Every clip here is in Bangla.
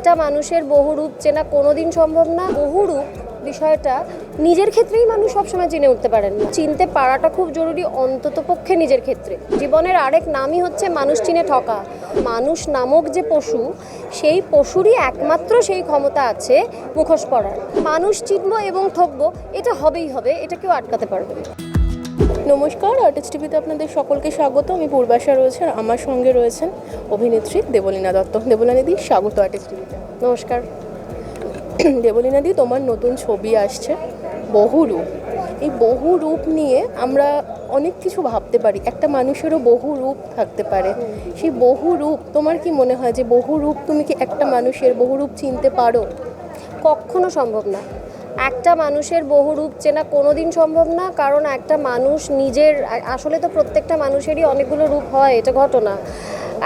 একটা মানুষের বহুরূপ চেনা কোনোদিন সম্ভব না। বহুরূপ বিষয়টা নিজের ক্ষেত্রেই মানুষ সবসময় চিনে উঠতে পারেন। না চিনতে পারাটা খুব জরুরি অন্তত পক্ষে নিজের ক্ষেত্রে। জীবনের আরেক নামই হচ্ছে মানুষ চিনে ঠকা। মানুষ নামক যে পশু, সেই পশুরই একমাত্র সেই ক্ষমতা আছে মুখোশ পড়ার মানুষ চিনব এবং ঠকবো, এটা হবেই হবে, এটা কেউ আটকাতে পারবে না। নমস্কার আর্টিস্ট টিভিতে আপনাদের সকলকে স্বাগত। আমি পূর্বাশা রয়েছে আর আমার সঙ্গে রয়েছেন অভিনেত্রী দেবলীনা দত্ত। দেবলীনা দি, স্বাগত আর্টিস্ট টিভিতে নমস্কার। দেবলীনা দি, তোমার নতুন ছবি আসছে বহুরূপ এই বহু রূপ নিয়ে আমরা অনেক কিছু ভাবতে পারি। একটা মানুষেরও বহু রূপ থাকতে পারে। সেই বহু রূপ, তোমার কি মনে হয় যে বহু রূপ তুমি কি একটা মানুষের বহু রূপ চিনতে পারো? কখনো সম্ভব না। একটা মানুষের বহু রূপ চেনা কোনোদিন সম্ভব না, কারণ একটা মানুষ নিজের, আসলে তো প্রত্যেকটা মানুষেরই অনেকগুলো রূপ হয়, এটা ঘটনা।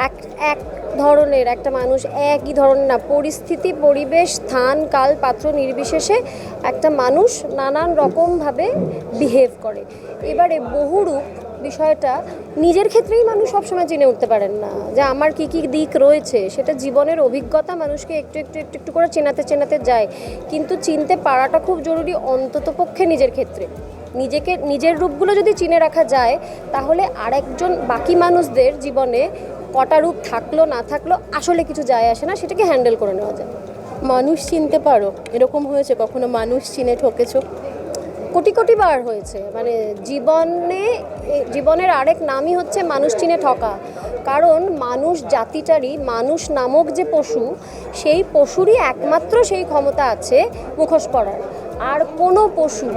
এক এক ধরনের একটা মানুষ একই ধরনের না, পরিস্থিতি, পরিবেশ, স্থান, কাল, পাত্র নির্বিশেষে একটা মানুষ নানান রকমভাবে বিহেভ করে। এবারে বহুরূপ বিষয়টা নিজের ক্ষেত্রেই মানুষ সবসময় চিনে উঠতে পারেন না। যে আমার কি কি দিক রয়েছে, সেটা জীবনের অভিজ্ঞতা মানুষকে একটু একটু একটু একটু করে চেনাতে চেনাতে যায়। কিন্তু চিনতে পারাটা খুব জরুরি অন্তত পক্ষে নিজের ক্ষেত্রে। নিজেকে, নিজের রূপগুলো যদি চিনে রাখা যায়, তাহলে আরেকজন বাকি মানুষদের জীবনে কটা রূপ থাকল, না থাকল, আসলে কিছু যায় আসে না, সেটাকে হ্যান্ডেল করে নেওয়া যায়। মানুষ চিনতে পারো, এরকম হয়েছে কখনো? মানুষ চিনে ঠকেছো? কোটি কোটি বার হয়েছে। মানে জীবনে জীবনের আরেক নামই হচ্ছে মানুষ চিনে ঠকা। কারণ মানুষ জাতিটারই, মানুষ নামক যে পশু, সেই পশুরই একমাত্র সেই ক্ষমতা আছে মুখোশ পড়ার আর কোনো পশু,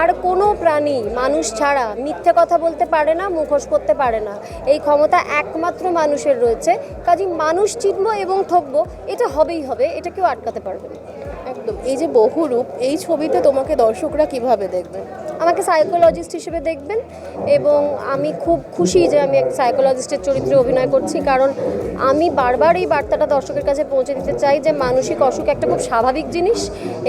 আর কোনো প্রাণী মানুষ ছাড়া মিথ্যে কথা বলতে পারে না, মুখোশ করতে পারে না। এই ক্ষমতা একমাত্র মানুষের রয়েছে। কাজে মানুষ চিনবো এবং ঠকবো, এটা হবেই হবে, এটা কেউ আটকাতে পারবে না। একদম। এই যে বহু রূপ এই ছবিতে তোমাকে দর্শকরা কীভাবে দেখবে? আমাকে সাইকোলজিস্ট হিসেবে দেখবেন এবং আমি খুব খুশি যে আমি এক সাইকোলজিস্টের চরিত্রে অভিনয় করছি। কারণ আমি বারবার এই বার্তাটা দর্শকের কাছে পৌঁছে দিতে চাই যে মানসিক অসুখ একটা খুব স্বাভাবিক জিনিস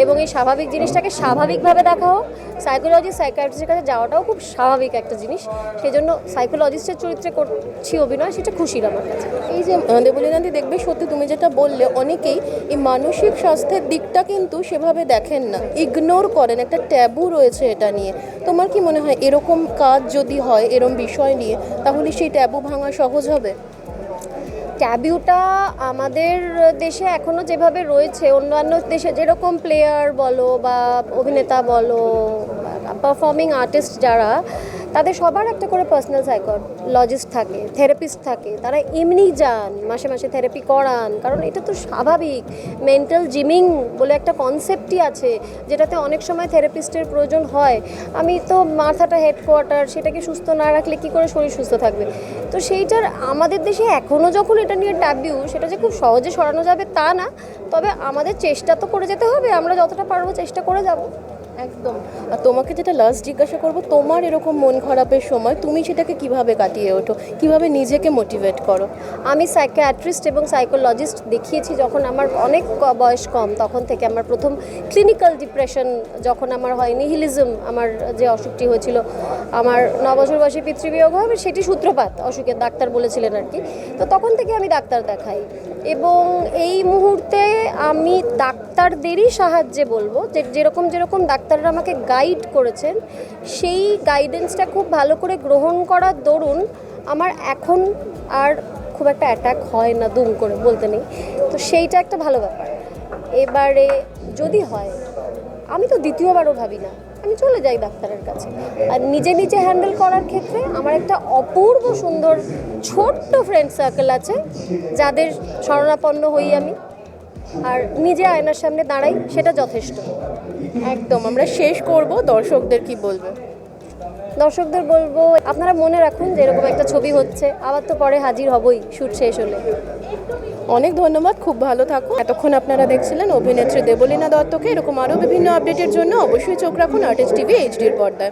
এবং এই স্বাভাবিক জিনিসটাকে স্বাভাবিকভাবে দেখা হোক। সাইকোলজিস্ট সাইকাট্রিস্টের কাছে যাওয়াটাও খুব স্বাভাবিক একটা জিনিস। সেই জন্য সাইকোলজিস্টের চরিত্রে করছি অভিনয়, সেটা খুশির আমার কাছে। এই যে দেবলীনাদি দেখবে, সত্যি তুমি যেটা বললে, অনেকেই এই মানসিক স্বাস্থ্যের দিকটা কিন্তু সেভাবে দেখেন না। ইগনোর করেন, একটা ট্যাবু রয়েছে এটা নিয়ে। তোমার কি মনে হয় এরকম কাজ যদি হয় এরকম বিষয় নিয়ে, তাহলে সেই ট্যাবু ভাঙা সহজ হবে? ট্যাবিউটা আমাদের দেশে এখনও যেভাবে রয়েছে, অন্যান্য দেশে যেরকম প্লেয়ার বলো বা অভিনেতা বলো পারফর্মিং আর্টিস্ট যারা তাদের সবার একটা করে পার্সোনাল সাইকোলজিস্ট থাকে থেরাপিস্ট থাকে, তারা এমনি যান, মাসে মাসে থেরাপি করান, কারণ এটা তো স্বাভাবিক। মেন্টাল জিমিং বলে একটা কনসেপ্টই আছে, যেটাতে অনেক সময় থেরাপিস্টের প্রয়োজন হয়। আমি তো মাথাটা হেডকোয়ার্টার সেটাকে সুস্থ না রাখলে কি করে শরীর সুস্থ থাকবে? তো সেইটার আমাদের দেশে এখনও যখন এটা নিয়ে ট্যাবিউ সেটা যে খুব সহজে সরানো যাবে তা না, তবে আমাদের চেষ্টা তো করে যেতে হবে, আমরা যতটা পারব চেষ্টা করে যাব। একদম। আর তোমাকে যেটা লাস্ট জিজ্ঞাসা করব, তোমার এরকম মন খারাপের সময় তুমি সেটাকে কীভাবে কাটিয়ে ওঠো? কীভাবে নিজেকে মোটিভেট করো? আমি সাইকিয়াট্রিস্ট এবং সাইকোলজিস্ট দেখিয়েছি যখন আমার অনেক বয়স কম, তখন থেকে আমার প্রথম ক্লিনিক্যাল ডিপ্রেশন যখন আমার হয় নিহিলিজম আমার যে অসুখটি হয়েছিল, আমার ন বছর বয়সে পিতৃবিয়োগ হবে সেটি সূত্রপাত অসুখের ডাক্তার বলেছিলেন আর কি। তো তখন থেকে আমি ডাক্তার দেখাই। এবং এই মুহূর্তে আমি ডাক্তারদেরই সাহায্যে বলব যে যেরকম যেরকম ডাক্তাররা আমাকে গাইড করেছেন। সেই গাইডেন্সটা খুব ভালো করে গ্রহণ করার দরুন আমার এখন আর খুব একটা অ্যাটাক হয় না, দুম করে বলতে নেই। তো সেইটা একটা ভালো ব্যাপার। এবারে যদি হয়, আমি তো দ্বিতীয়বারও ভাবি না, আমি চলে যাই ডাক্তারের কাছে। আর নিজে নিজে হ্যান্ডেল করার ক্ষেত্রে আমার একটা অপূর্ব সুন্দর ছোট্ট ফ্রেন্ড সার্কেল আছে, যাদের শরণাপন্ন হই আমি। আর নিজে আয়নার সামনে দাঁড়াই, সেটা যথেষ্ট। একদম, আমরা শেষ করব, দর্শকদের কি বলব? দর্শকদের বলব, আপনারা মনে রাখুন যে এরকম একটা ছবি হচ্ছে, আবার তো পরে হাজির হবই শ্যুট শেষ হলে। অনেক ধন্যবাদ, খুব ভালো থাকো এতক্ষণ আপনারা দেখছিলেন অভিনেত্রী দেবলীনা দত্তকে। এরকম আরও বিভিন্ন আপডেটের জন্য অবশ্যই চোখ রাখুন আর্টিস্ট টিভি এইচডির পর্দায়।